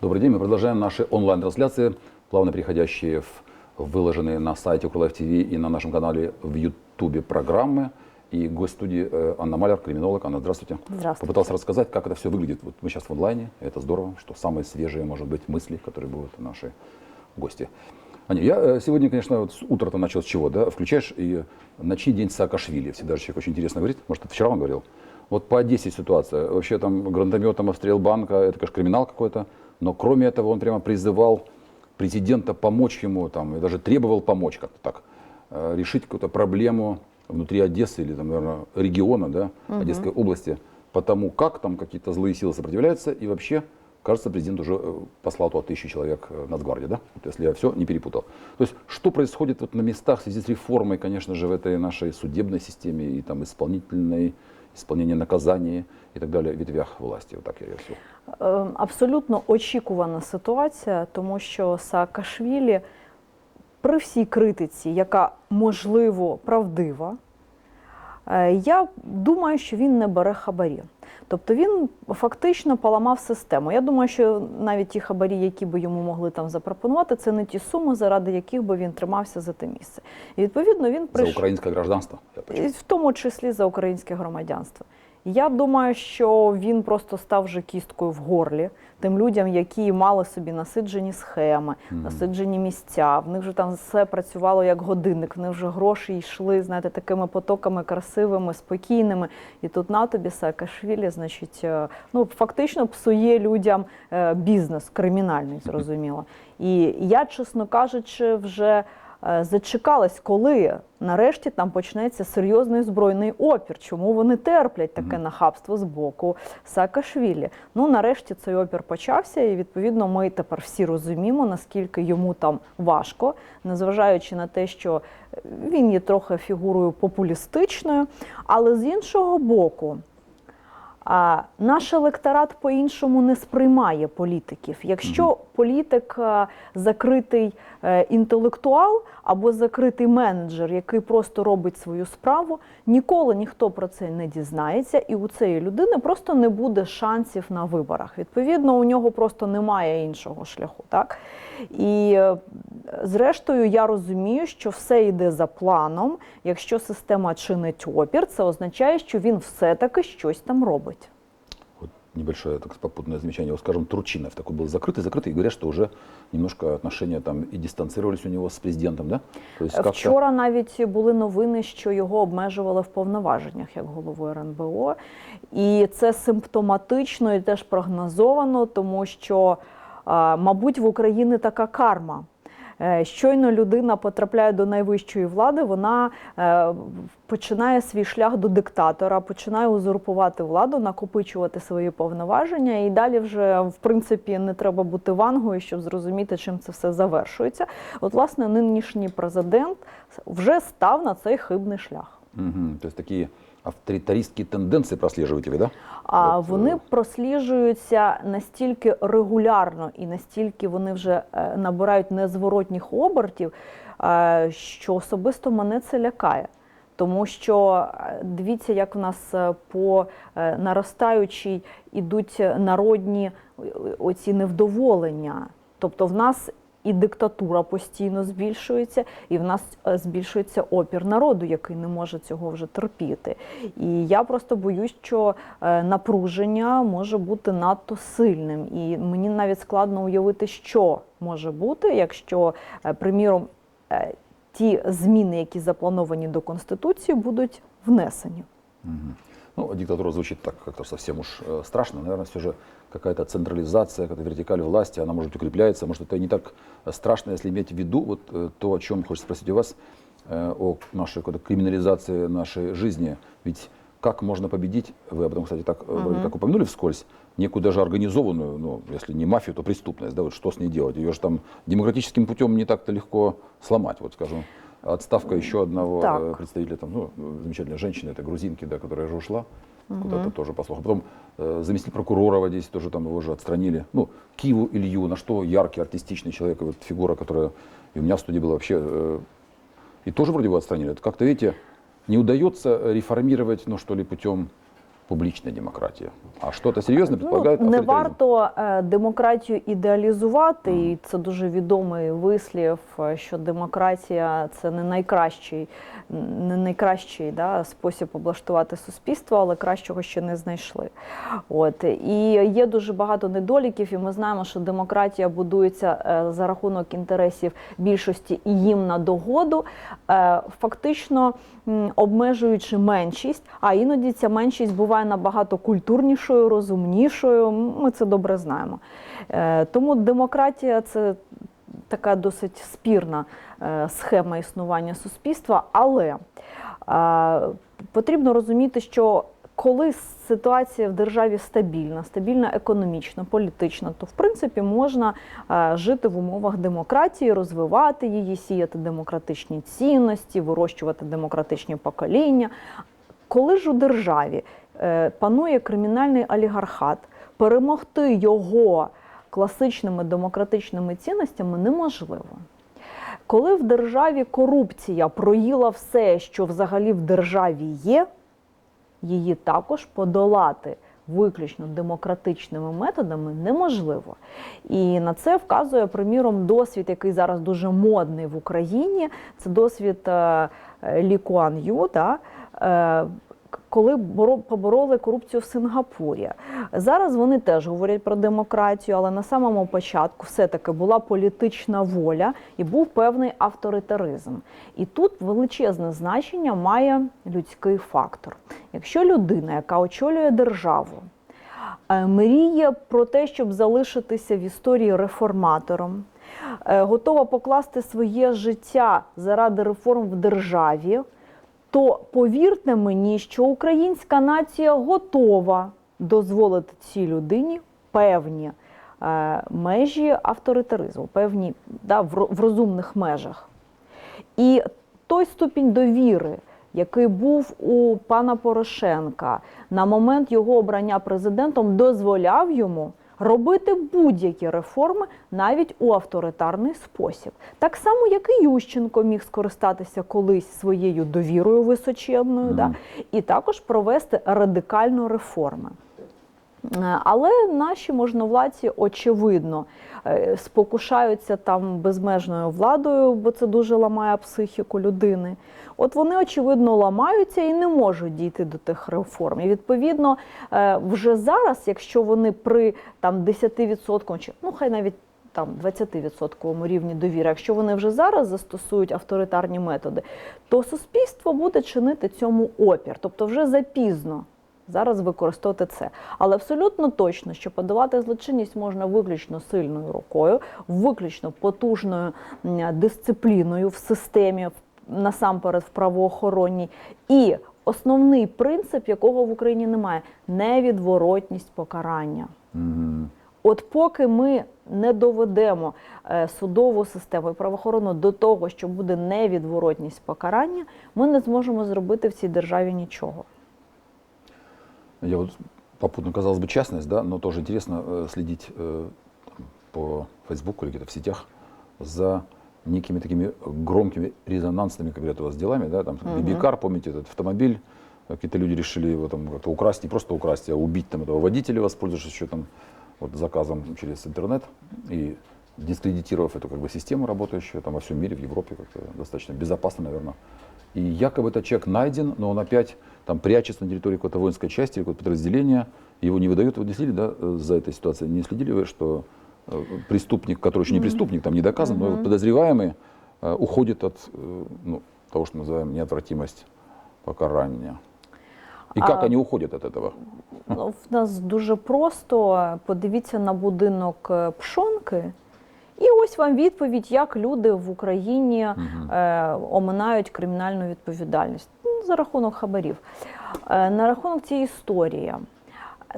Добрый день. Мы продолжаем наши онлайн-трансляции, плавно переходящие в выложенные на сайте Укрлайф ТВ и на нашем канале в Ютубе программы. И гость студии э, Анна Маляр, криминолог. Анна, здравствуйте. Здравствуйте. Попытался рассказать, как это все выглядит. Вот мы сейчас в онлайне, это здорово, что самые свежие, может быть, мысли, которые будут наши гости. Аня, я э, сегодня, конечно, вот с утра-то начал с чего, да? Включаешь и начни день Саакашвили. Всегда же человек очень интересно говорит. Может, это вчера он говорил? Вот по Одессе ситуация. Вообще там гранатометом обстрел банка, это, конечно, криминал какой-то. Но кроме этого он прямо призывал президента помочь ему, там, и даже требовал помочь как-то так, э, решить какую-то проблему внутри Одессы или, там, наверное, региона, да, Одесской области, потому как там какие-то злые силы сопротивляются, и вообще, кажется, президент уже э, послал туда тысячи человек э, Нацгвардии, да, вот если я все не перепутал. То есть, что происходит вот на местах в связи с реформой, конечно же, в этой нашей судебной системе и там исполнительной, исполнение наказаний и так далее, ветвях власти, вот так я все. Е, Абсолютно очікувана ситуація, тому що Саакашвілі при всій критиці, яка можливо правдива, е, я думаю, що він не бере хабарі. Тобто він фактично поламав систему. Я думаю, що навіть ті хабарі, які би йому могли там запропонувати, це не ті суми, заради яких би він тримався за те місце. І відповідно він За прийшов. украинское гражданство. Я І в тому числі за українське громадянство. Я думаю, що він просто став вже кісткою в горлі тим людям, які мали собі насиджені схеми, насиджені місця. В них вже там все працювало як годинник. В них вже гроші йшли, знаєте, такими потоками красивими, спокійними. І тут на тобі Саакашвілі, значить, е, ну фактично псує людям е, бізнес кримінальний, зрозуміло. І я, чесно кажучи, вже зачекалась, коли нарешті там почнеться серйозний збройний опір. Чому вони терплять таке нахабство з боку Саакашвілі? Ну нарешті цей опір почався, і відповідно ми тепер всі розуміємо, наскільки йому там важко, незважаючи на те, що він є трохи фігурою популістичною, але з іншого боку. А наш електорат по-іншому не сприймає політиків. Якщо політик е, закритий е, інтелектуал або закритий менеджер, який просто робить свою справу, ніколи ніхто про це не дізнається, і у цієї людини просто не буде шансів на виборах. Відповідно, у нього просто немає іншого шляху. Так? І е, зрештою, я розумію, що все йде за планом. Якщо система чинить опір, це означає, що він все-таки щось там робить. Вот небольшое так, попутное замечание. Вот, скажем, Турчинов такой был закрытый, закрытый, и говорят, что уже немножко отношения там и дистанцировались у него с президентом, да? То есть как-то- Вчора навіть були новини, що його обмежували в повноваженнях як голову РНБО. І це симптоматично і теж прогнозовано, тому що, а, мабуть, в Україні така карма. Е, Щойно людина потрапляє до найвищої влади, вона е, починає свій шлях до диктатора, починає узурпувати владу, накопичувати свої повноваження, і далі вже в принципі не треба бути вангою, щоб зрозуміти, чим це все завершується. От, власне, нинішній президент вже став на цей хибний шлях. Мгм. То есть такие авторитаристские тенденции прослеживаете вы, да? А От, вони е, просліджуються настільки регулярно і настільки вони вже е, набирають незворотніх обертів, е, що особисто мене це лякає. Тому що е, дивіться, як в нас по наростаючій ідуть народні оці невдоволення. Тобто в нас і диктатура постійно збільшується, і в нас е, збільшується опір народу, який не може цього вже терпіти. І я просто боюсь, що е, напруження може бути надто сильним. І мені навіть складно уявити, що може бути, якщо, е, приміром, ті зміни, які заплановані до Конституції, будуть внесені. Мгм. Ну, диктатура звучит так как-то совсем уж э, страшно. Наверное, все же какая-то централизация, какая-то вертикаль власти, она может укрепляется. Может, это не так страшно, если иметь в виду вот э, то, о чем хочется спросить у вас, э, о нашей какой-то криминализации нашей жизни. Ведь как можно победить, вы об этом, кстати, так э, вроде как упомянули вскользь, некую даже организованную, ну, если не мафию, то преступность, да, вот что с ней делать? Ее же там демократическим путем не так-то легко сломать, вот скажем. Отставка еще одного Так. представителя, там, ну, замечательной женщины, это грузинки, да, которая же ушла куда-то тоже, по слухам. Потом э, заместитель прокурора в Одессе тоже там его же отстранили. Ну, Киеву Илью, на что яркий, артистичный человек, и вот фигура, которая и у меня в студии была вообще э, И тоже вроде бы отстранили. Это как-то, видите, не удается реформировать, ну что ли, путем публичной демократии. А что-то серьезно предполагает Ну, не варто е, демократію ідеалізувати, і це дуже відомий вислів, е, що демократія це не найкращий, не найкращий да, спосіб облаштувати суспільство, але кращого ще не знайшли. От і є дуже багато недоліків, і ми знаємо, що демократія будується е, за рахунок інтересів більшості і їм на догоду, фактично обмежуючи меншість, а іноді ця меншість буває набагато культурнішою, розумнішою. Ми це добре знаємо. Е, Тому демократія це така досить спірна е, схема існування суспільства, але потрібно розуміти, що коли ситуація в державі стабільна, стабільна економічно, політично, то в принципі можна е, жити в умовах демократії, розвивати її, сіяти демократичні цінності, вирощувати демократичні покоління. Коли ж у державі е, панує кримінальний олігархат, перемогти його класичними демократичними цінностями неможливо. Коли в державі корупція проїла все, що взагалі в державі є, її також подолати виключно демократичними методами неможливо. І на це вказує, приміром, досвід, який зараз дуже модний в Україні. Це досвід е, Лі Ю, да, е, коли боро- побороли корупцію в Сингапурі. Зараз вони теж говорять про демократію, але на самому початку все-таки була політична воля і був певний авторитаризм. І тут величезне значення має людський фактор. Якщо людина, яка очолює державу, е, мріє про те, щоб залишитися в історії реформатором, е, готова покласти своє життя заради реформ в державі, то повірте мені, що українська нація готова дозволити цій людині певні е, межі авторитаризму, певні да, в, в розумних межах. І той ступінь довіри, який був у пана Порошенка на момент його обрання президентом, дозволяв йому робити будь-які реформи навіть у авторитарний спосіб. Так само, як і Ющенко міг скористатися колись своєю довірою височенною, mm. да, і також провести радикальну реформи. Е, Але наші можновладці, очевидно, е, спокушаються там безмежною владою, бо це дуже ламає психіку людини. От вони, очевидно, ламаються і не можуть дійти до тих реформ. І відповідно, е, вже зараз, якщо вони при там 10% чи ну хай навіть там 20% рівні довіри, якщо вони вже зараз застосують авторитарні методи, то суспільство буде чинити цьому опір, тобто вже запізно зараз використовувати це. Але абсолютно точно, що подолати злочинність можна виключно сильною рукою, виключно потужною дисципліною в системі, насамперед в правоохоронній. І основний принцип, якого в Україні немає невідворотність покарання. От поки ми не доведемо е, судову систему і правоохоронну до того, що буде невідворотність покарання, ми не зможемо зробити в цій державі нічого. Я вот попутно, казалось бы, частность, да, но тоже интересно э, следить э, по Фейсбуку или где-то в сетях за некими такими громкими резонансными, как говорят у вас, делами, да, там Мгм. BB-кар, помните, этот автомобиль, какие-то люди решили его там как-то украсть, не просто украсть, а убить там этого водителя, воспользовавшись еще там вот заказом через интернет и дискредитировав эту как бы систему работающую там во всем мире, в Европе как-то достаточно безопасно, наверное. И якобы этот человек найден, но он опять там прячется на территории какой-то воинской части, какого-то подразделения, его не выдают. Вы не следили, да, э, за этой ситуацией? Не следили вы, что э, преступник, который еще не преступник, там не доказан, но Мгм. подозреваемый э, уходит от э, ну, того, что называем неотвратимость покарания? И как А- они уходят от этого? Ну, В нас дуже просто. Подивіться на будинок е, пшонки. І ось вам відповідь, як люди в Україні Мгм. е, оминають кримінальну відповідальність Ну, за рахунок хабарів. Е, на рахунок цієї історії.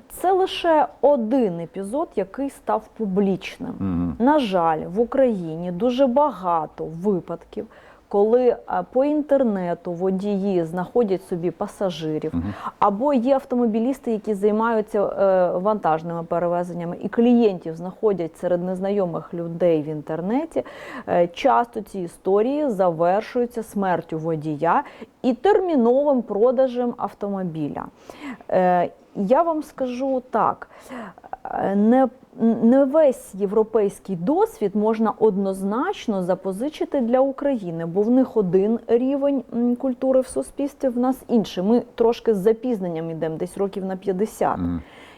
Це лише один епізод, який став публічним. Мгм. На жаль, в Україні дуже багато випадків, коли е, по інтернету водії знаходять собі пасажирів, або є автомобілісти, які займаються е, вантажними перевезеннями, і клієнтів знаходять серед незнайомих людей в інтернеті, е, часто ці історії завершуються смертю водія і терміновим продажем автомобіля. Я вам скажу так. Не, не весь європейський досвід можна однозначно запозичити для України, бо в них один рівень культури в суспільстві, в нас інший. Ми трошки з запізненням йдемо, десь років на 50.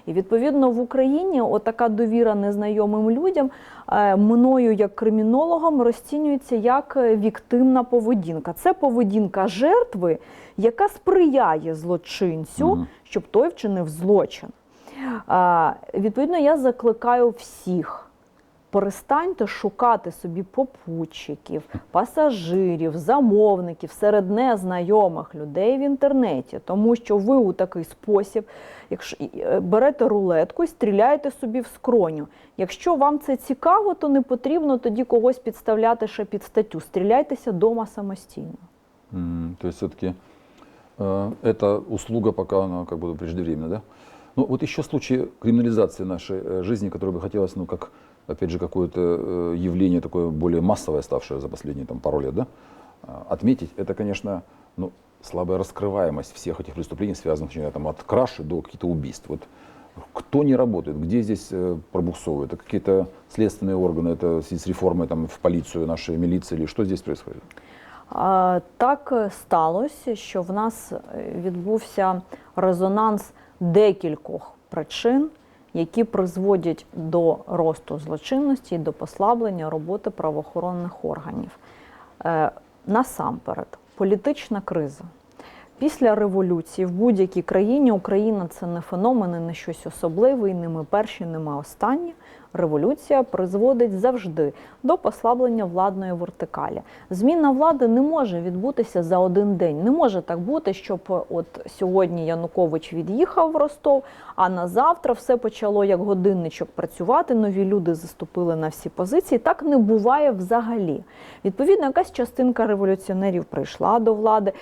І відповідно в Україні отака довіра незнайомим людям е, мною як кримінологом розцінюється як е, віктимна поведінка. Це поведінка жертви, яка сприяє злочинцю, щоб той вчинив злочин. А, відповідно, я закликаю всіх. Перестаньте шукати собі попутчиків, пасажирів, замовників серед незнайомих людей в інтернеті, тому що ви у такий спосіб, якщо е, берете рулетку і стріляєте собі в скроню. Якщо вам це цікаво, то не потрібно тоді когось підставляти ще під статтю. Стріляйтеся вдома самостійно. М, То есть все-таки э, эта услуга пока она как бы преждевременна, да? Ну вот еще случаи криминализации нашей э, жизни, которые бы хотелось, ну как, опять же, какое-то э, явление такое более массовое, ставшее за последние там, пару лет, да, а, отметить, это, конечно, ну, слабая раскрываемость всех этих преступлений, связанных начиная там, от краши до каких-то убийств. Вот кто не работает, где здесь э, пробуксовывает? Это какие-то следственные органы, это с реформой там, в полицию нашей милиции, или что здесь происходит? А, Так сталося, що в нас відбувся резонанс декількох причин, які призводять до росту злочинності і до послаблення роботи правоохоронних органів. Е, Насамперед, політична криза. Після революції в будь-якій країні Україна це не феномен, і не щось особливе, і не ми перші, не ми останні. Революція призводить завжди до послаблення владної вертикалі. Зміна влади не може відбутися за один день. Не може так бути, щоб от сьогодні Янукович від'їхав в Ростов, а на завтра все почало як годинничок працювати. Нові люди заступили на всі позиції. Так не буває взагалі. Відповідно, якась частинка революціонерів прийшла до влади.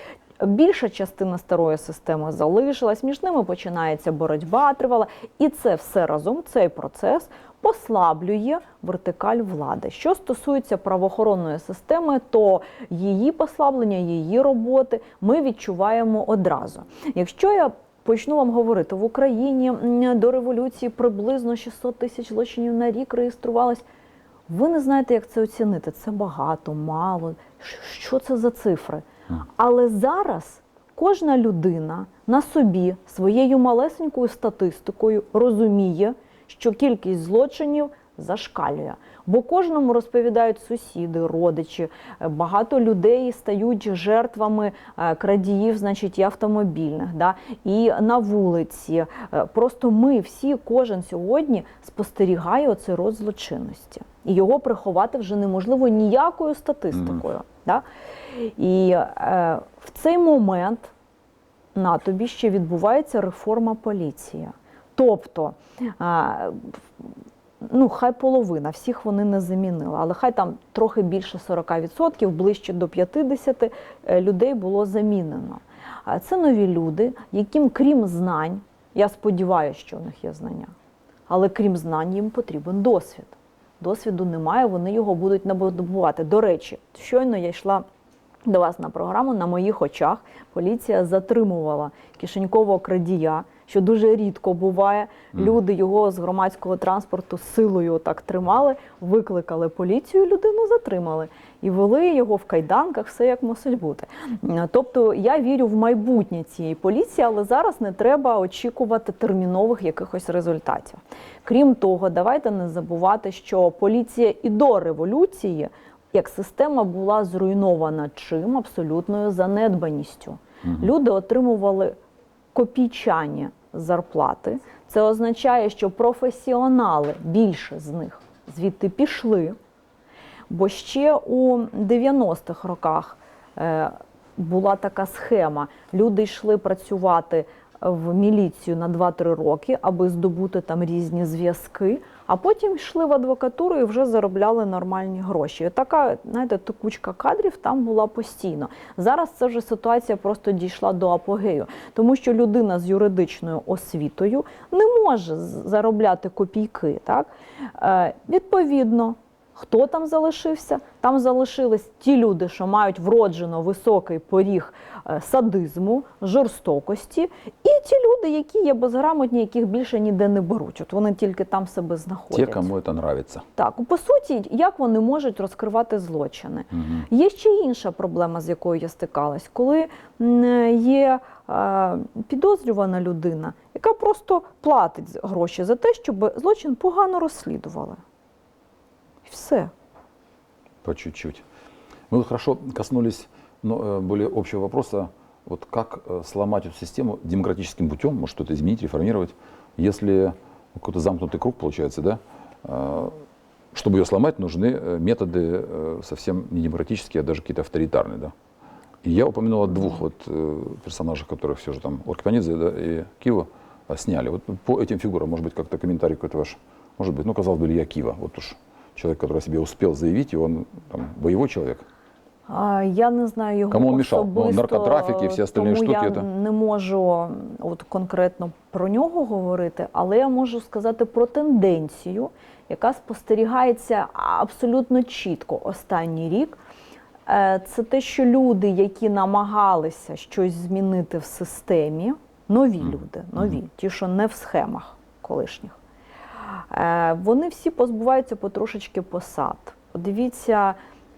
Більша частина старої системи залишилась, між ними починається боротьба тривала, і це все разом, цей процес послаблює вертикаль влади. Що стосується правоохоронної системи, то її послаблення, її роботи ми відчуваємо одразу. Якщо я Почну вам говорити в Україні до революції приблизно 600 тисяч злочинів на рік реєструвалось. Ви не знаєте, як це оцінити. Це багато, мало. Що це за цифри? Але зараз кожна людина на собі своєю малесенькою статистикою розуміє, що кількість злочинів зашкалює. Бо кожному розповідають сусіди, родичі. Е, Багато людей стають жертвами е, крадіїв, значить, і автомобільних, да? і на вулиці. Е, Просто ми всі, кожен сьогодні спостерігає оцей рост злочинності. І його приховати вже неможливо ніякою статистикою. Да? І е, в цей момент на тобі ще відбувається реформа поліції. Тобто, е, ну, хай половина, всіх вони не замінили, але хай там трохи більше 40%, ближче до 50% е, людей було замінено. Це нові люди, яким, крім знань, я сподіваюся, що у них є знання, але крім знань, їм потрібен досвід. Досвіду немає, вони його будуть набудувати. До речі, щойно я йшла до вас на програму. На моїх очах поліція затримувала кишенькового крадія, що дуже рідко буває. Люди його з громадського транспорту силою так тримали, викликали поліцію, людину затримали і вели його в кайданках, все як мусить бути. Тобто я вірю в майбутнє цієї поліції, але зараз не треба очікувати термінових якихось результатів. Крім того, давайте не забувати, що поліція і до революції як система була зруйнована чим абсолютною занедбаністю. Люди отримували копійчані зарплати. Це означає, що професіонали більше з них звідти пішли. Бо ще у 90-х роках е, була така схема: люди йшли працювати в міліцію на 2-3 роки, аби здобути там різні зв'язки, а потім йшли в адвокатуру і вже заробляли нормальні гроші. Така, знаєте, текучка кадрів там була постійно. Зараз це вже ситуація просто дійшла до апогею, тому що людина з юридичною освітою не може заробляти копійки. Так? Е, відповідно, Хто там залишився? Там залишились ті люди, що мають вроджено високий поріг е, садизму, жорстокості, ті люди, які є безграмотні, яких більше ніде не беруть. От вони тільки там себе Те, знаходять. кому это нравится. Так, по суті, як вони можуть розкривати злочини? Мгм. Є ще інша проблема, з якою я стикалась, коли м, є е, підозрювана людина, яка просто платить гроші за те, щоб злочин погано розслідували. І все. По чуть-чуть. Мы вот хорошо коснулись ну, э, более общего вопроса, вот как э, сломать эту систему демократическим путем, может что-то изменить, реформировать, если какой-то замкнутый круг получается, да? Э, Чтобы ее сломать, нужны э, методы совсем не демократические, а даже какие-то авторитарные, да? И я упомянул о двух вот персонажах, которых все же там Оркипанидзе да, и Кива сняли. Вот по этим фигурам, может быть, как-то комментарий какой-то ваш, может быть, ну, казалось бы, Илья Кива, вот уж человек, который о себе успел заявить, и он там, боевой человек. Я не знаю його Кому мешал? Ну, наркотрафік і всі остальні тому штуки, Я це- не можу от конкретно про нього говорити, але я можу сказати про тенденцію, яка спостерігається абсолютно чітко останній рік. Е, Це те, що люди, які намагалися щось змінити в системі, нові Мгм. люди, нові, ті, що не в схемах колишніх, Е, Вони всі позбуваються потрошечки посад. Подивіться,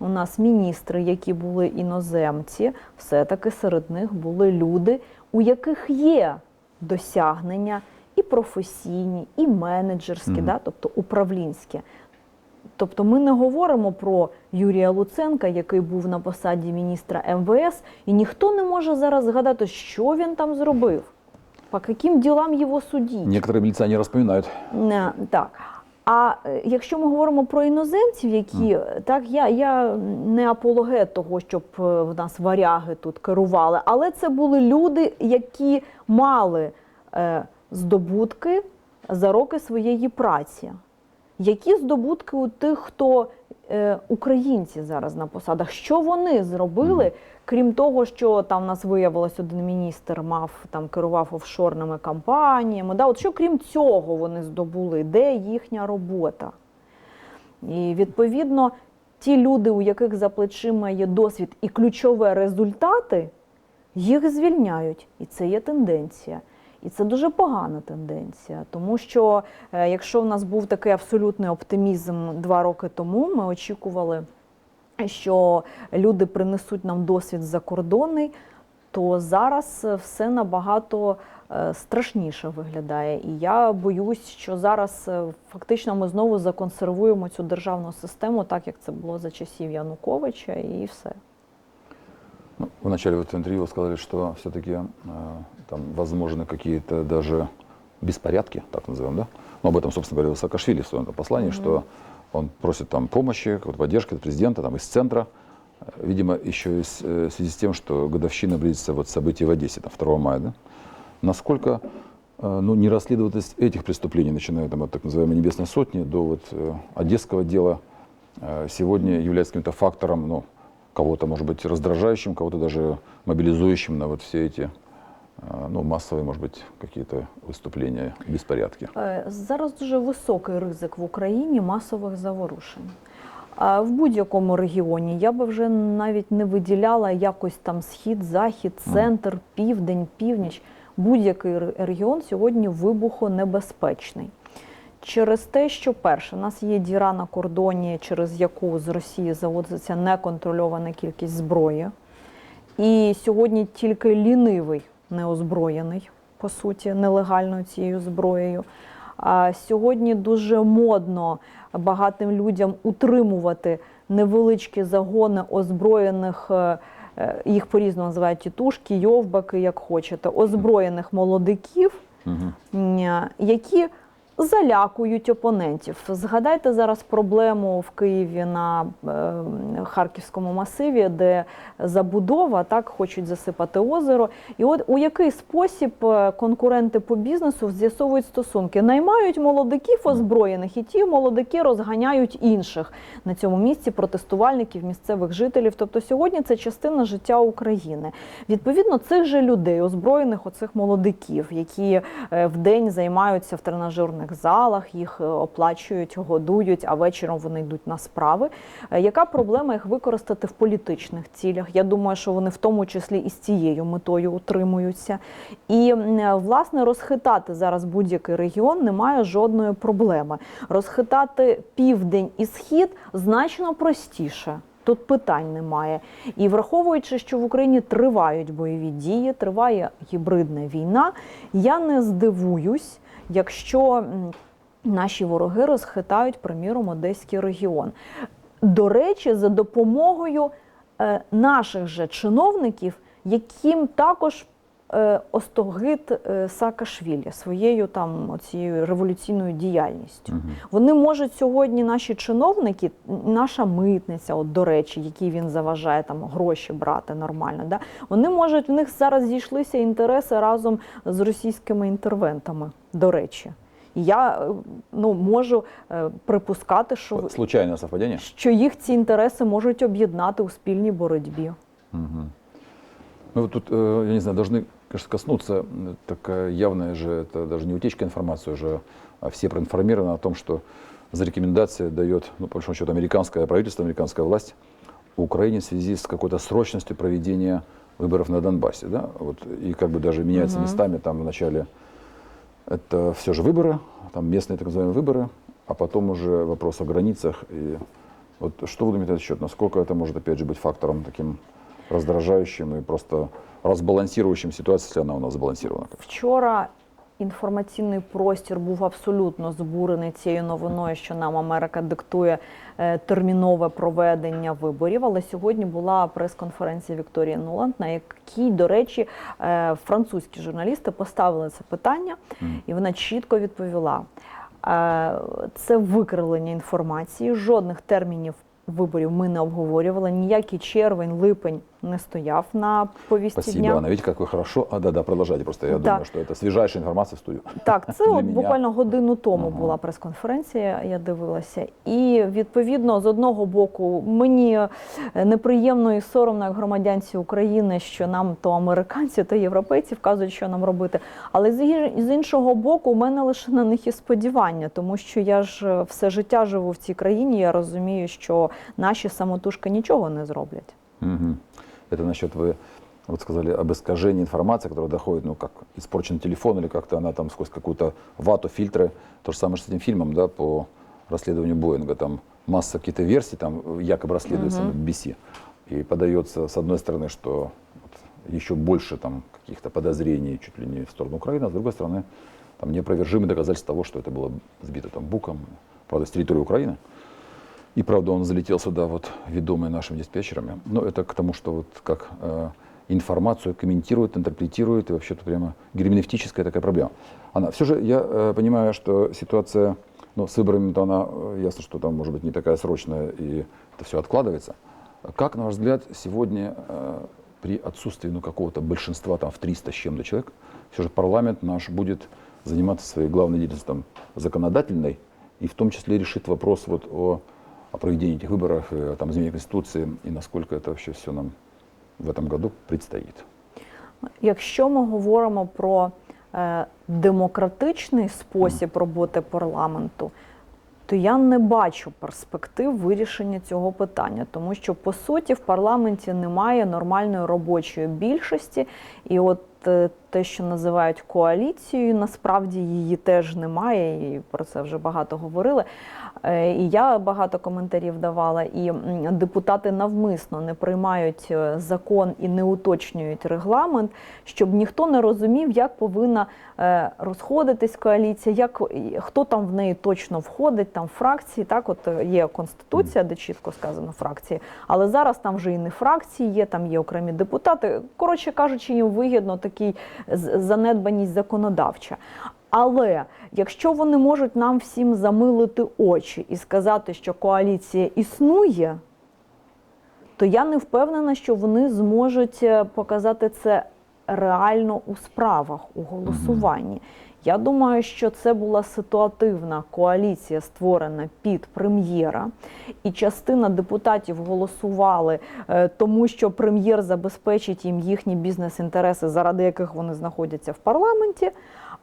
у нас міністри, які були іноземці, все-таки серед них були люди, у яких є досягнення і професійні, і менеджерські, Мгм. да, тобто управлінські. Тобто ми не говоримо про Юрія Луценка, який був на посаді міністра МВС, і ніхто не може зараз згадати, що він там зробив, по яким ділам його судіть. Некоторые милиционеры вспоминают. Не, Так. А е, якщо ми говоримо про іноземців, які е, так я, я не апологет того, щоб е, в нас варяги тут керували, але це були люди, які мали е, здобутки за роки своєї праці. Які здобутки у тих, хто е, українці зараз на посадах? Що вони зробили, крім того, що там в нас виявилось один міністр, мав там керував офшорними компаніями? Да? От що крім цього вони здобули? Де їхня робота? І відповідно ті люди, у яких за плечима є досвід і ключові результати, їх звільняють. І це є тенденція. І це дуже погана тенденція, тому що е, якщо в нас був такий абсолютний оптимізм два роки тому, ми очікували, що люди принесуть нам досвід закордонний, то зараз е, все набагато е, страшніше виглядає. І я боюсь, що зараз е, фактично ми знову законсервуємо цю державну систему, так як це було за часів Януковича, і все. Ну, в начале вот интервью вы сказали, что все-таки там возможны какие-то даже беспорядки, так назовем, да? Ну, об этом, собственно говоря, Саакашвили в своем послании, что он просит там помощи, поддержки от президента, там, из центра. Видимо, еще и э, в связи с тем, что годовщина близится вот событий в Одессе, там, 2 мая, да? Насколько э, ну, нерасследованность этих преступлений, начиная там, от так называемой Небесной Сотни до вот, э, Одесского дела, сегодня является каким-то фактором, ну, кого-то, может быть, раздражающим, кого-то даже мобилизующим на вот все эти ну, массовые, может быть, какие-то выступления, беспорядки. Е, Зараз дуже високий ризик в Україні масових заворушень. А В будь-якому регіоні я би вже навіть не виділяла якось там схід, захід, центр, південь, північ. Будь-який ре- регіон сьогодні вибухонебезпечний. Через те, що перше, у нас є діра на кордоні, через яку з Росії завозиться неконтрольована кількість зброї. І сьогодні тільки лінивий неозброєний, по суті, нелегальною цією зброєю. А сьогодні дуже модно багатим людям утримувати невеличкі загони озброєних, е, е, їх по-різному називають тітушки, йовбаки, як хочете, озброєних молодиків, Мгм. які залякують опонентів. Згадайте зараз проблему в Києві на е, Харківському масиві, де забудова так хочуть засипати озеро. І от у який спосіб е, конкуренти по бізнесу з'ясовують стосунки, наймають молодиків озброєних, і ті молодики розганяють інших на цьому місці протестувальників, місцевих жителів. Тобто сьогодні це частина життя України. Відповідно, цих же людей, озброєних оцих молодиків, які е, вдень займаються в тренажерних залах, їх е, оплачують, годують, а вечором вони йдуть на справи. Е, Яка проблема їх використати в політичних цілях? Я думаю, що вони в тому числі і з цією метою утримуються. І е, власне розхитати зараз будь-який регіон немає жодної проблеми. Розхитати південь і схід значно простіше. Тут питань немає. І враховуючи, що в Україні тривають бойові дії, триває гібридна війна, я не здивуюсь, якщо наші вороги розхитають, приміром, Одеський регіон. До речі, за допомогою е, наших же чиновників, яким також остогид е, Саакашвілі своєю там цією революційною діяльністю. Вони можуть сьогодні, наші чиновники, наша митниця, от до речі, якій він заважає там гроші брати нормально. Да? Вони можуть в них зараз зійшлися інтереси разом з російськими інтервентами. До речі, я е, ну можу е, припускати, що Вот Случайное совпадение? що їх ці інтереси можуть об'єднати у спільній боротьбі. Мгм. Ну, вот тут, э, я не знаю, должны, конечно, коснуться, м, такая явная же, это даже не утечка информации уже, а все проинформированы о том, что за рекомендации дает, ну, по большому счету, американское правительство, американская власть Украине в связи с какой-то срочностью проведения выборов на Донбассе, да, вот, и как бы даже меняется Мгм. местами, там вначале это все же выборы, там местные так называемые выборы, а потом уже вопрос о границах. И вот что вы думаете на этот счет? Насколько это может, опять же, быть фактором таким раздражающим и просто разбалансирующим ситуацию, если она у нас сбалансирована? Вчора інформаційний простір був абсолютно збурений цією новиною, що нам Америка диктує е, термінове проведення виборів. Але сьогодні була прес-конференція Вікторії Нуланд, на якій, до речі, е, французькі журналісти поставили це питання, і вона чітко відповіла. Е, Це викривлення інформації, жодних термінів. Виборів ми не обговорювали. Ніякий червень, липень не стояв на повісті Спасибо, дня. Анна. Видите, как вы хорошо. А, да-да, продолжайте. Просто я Да. думаю, что это свежайшая информация в студию. Так, це от буквально годину тому Ага. була прес-конференція, я дивилася. І відповідно, з одного боку, мені е, неприємно і соромно, як громадянці України, що нам то американці, то європейці вказують, що нам робити. Але з іншого боку, у мене лише на них і сподівання, тому що я ж е, все життя живу в цій країні. Я розумію, що наші самотужки нічого не зроблять. Мгм. Это насчет вы вот сказали об искажении информации, которая доходит, ну, как испорчен телефон или как-то она там сквозь какую-то вату, фильтры. То же самое с этим фильмом, да, по расследованию Боинга. Там масса каких-то версий, там якобы расследуется Мгм. на BBC. И подается, с одной стороны, что вот еще больше там каких-то подозрений чуть ли не в сторону Украины, а с другой стороны, там неопровержимые доказательства того, что это было сбито там буком, правда, с территории Украины. И правда, он залетел сюда, вот, ведомый нашими диспетчерами. Но это к тому, что вот как э, информацию комментирует, интерпретирует, и вообще-то прямо герменевтическая такая проблема. Она, все же я э, понимаю, что ситуация ну, с выборами-то она, э, ясно, что там может быть не такая срочная, и это все откладывается. Как, на ваш взгляд, сегодня э, при отсутствии ну, какого-то большинства там, в 300 с чем-то человек, все же парламент наш будет заниматься своей главной деятельностью там, законодательной, и в том числе решит вопрос вот о, о проведении этих выборов, э, о там, изменении Конституции, и насколько это вообще все нам в этом году предстоит. Якщо ми говоримо про е, демократичний спосіб роботи парламенту, то я не бачу перспектив вирішення цього питання, тому що по суті в парламенті немає нормальної робочої більшості, і от е, те, що називають коаліцією, насправді її теж немає, і про це вже багато говорили. Е, І я багато коментарів давала, і депутати навмисно не приймають е, закон і не уточнюють регламент, щоб ніхто не розумів, як повинна е, розходитись коаліція, як хто там в неї точно входить, там фракції. Так, от є конституція, де чітко сказано фракції, але зараз там вже і не фракції є, там є окремі депутати. Коротше кажучи, їм вигідно такий занедбаність законодавча. Але якщо вони можуть нам всім замилити очі і сказати, що коаліція існує, то я не впевнена, що вони зможуть е, показати це реально у справах, у голосуванні. Я думаю, що це була ситуативна коаліція, створена під прем'єра, і частина депутатів голосували е, тому, що прем'єр забезпечить їм їхні бізнес-інтереси, заради яких вони знаходяться в парламенті.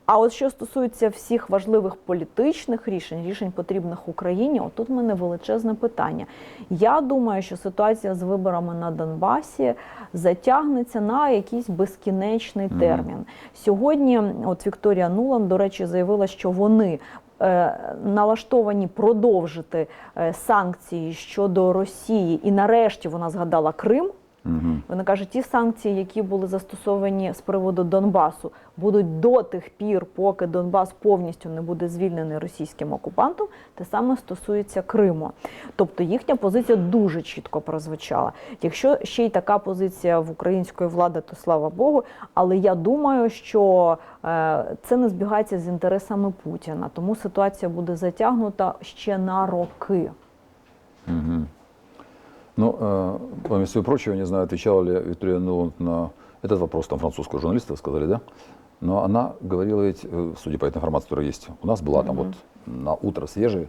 А от що стосується всіх важливих політичних рішень, рішень потрібних Україні, отут в мене величезне питання. Я думаю, що ситуація з виборами на Донбасі затягнеться на якийсь безкінечний Мгм. термін. Сьогодні, от Вікторія Нуланд, до речі, заявила, що вони. е, Налаштовані продовжити е, санкції щодо Росії, і нарешті вона згадала Крим. Мгм. Вона каже, ті санкції, які були застосовані з приводу Донбасу, будуть до тих пір, поки Донбас повністю не буде звільнений російським окупантом. Те саме стосується Криму. Тобто їхня позиція дуже чітко прозвучала. Якщо ще й така позиція в української влади, то слава Богу. Але я думаю, що е, це не збігається з інтересами Путіна, тому ситуація буде затягнута ще на роки. Мгм. Ну, э, помимо всего прочего, не знаю, отвечала ли Виктория Нуланд на этот вопрос, там французского журналиста сказали, да? Но она говорила ведь, э, судя по этой информации, которая есть, у нас была там Мгм. вот на утро свежей,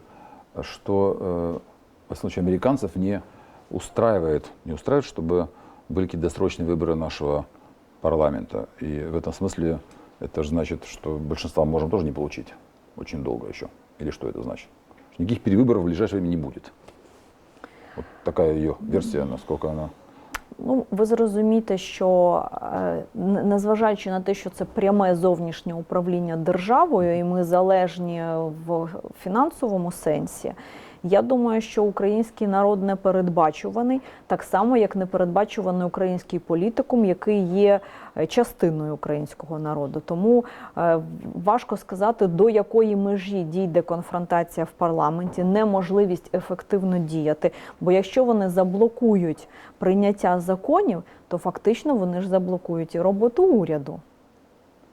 что, э, всяком случае, американцев не устраивает, не устраивает, чтобы были какие-то досрочные выборы нашего парламента. И в этом смысле это же значит, что большинства мы можем тоже не получить очень долго еще. Или что это значит? Никаких перевыборов в ближайшее время не будет. Вот така її версія, наскільки вона. Ну, ви зрозумієте, що е, незважаючи на те, що це пряме зовнішнє управління державою, і ми залежні в фінансовому сенсі. Я думаю, що український народ не передбачуваний, так само як не передбачуваний український політикум, який є е, частиною українського народу. Тому е, важко сказати, до якої межі дійде конфронтація в парламенті, неможливість ефективно діяти. Бо якщо вони заблокують прийняття законів, то фактично вони ж заблокують і роботу уряду.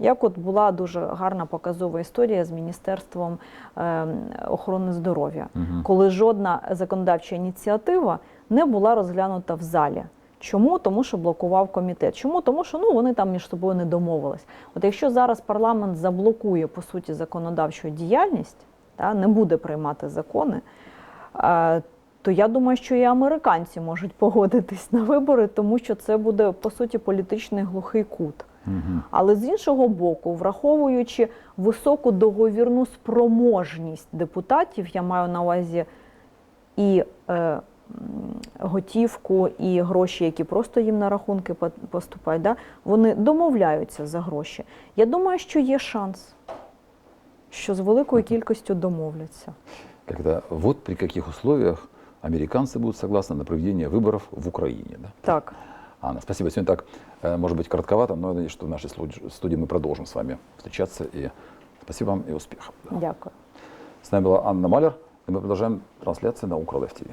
Як от була дуже гарна показова історія з Міністерством е, охорони здоров'я, Мгм. коли жодна законодавча ініціатива не була розглянута в залі. Чому? Тому що блокував комітет. Чому? Тому що ну, вони там між собою не домовились. От якщо зараз парламент заблокує по суті законодавчу діяльність, та, не буде приймати закони, е, то я думаю, що і американці можуть погодитись на вибори, тому що це буде по суті політичний глухий кут. Мгм. Але з іншого боку, враховуючи високу договірну спроможність депутатів, я маю на увазі і е, м, готівку, і гроші, які просто їм на рахунки по- поступають, да? вони домовляються за гроші. Я думаю, що є шанс, що з великою кількістю домовляться. Когда вот при каких условиях американцы будут согласны на проведение выборов в Украине. Да? Так, Анна, спасибо. Сегодня так, э, может быть, коротковато, но я надеюсь, что в нашей слуд- студии мы продолжим с вами встречаться. И спасибо вам и успехов. Да. дякую. С нами была Анна Малер, и мы продолжаем трансляцию на Украл ТВ.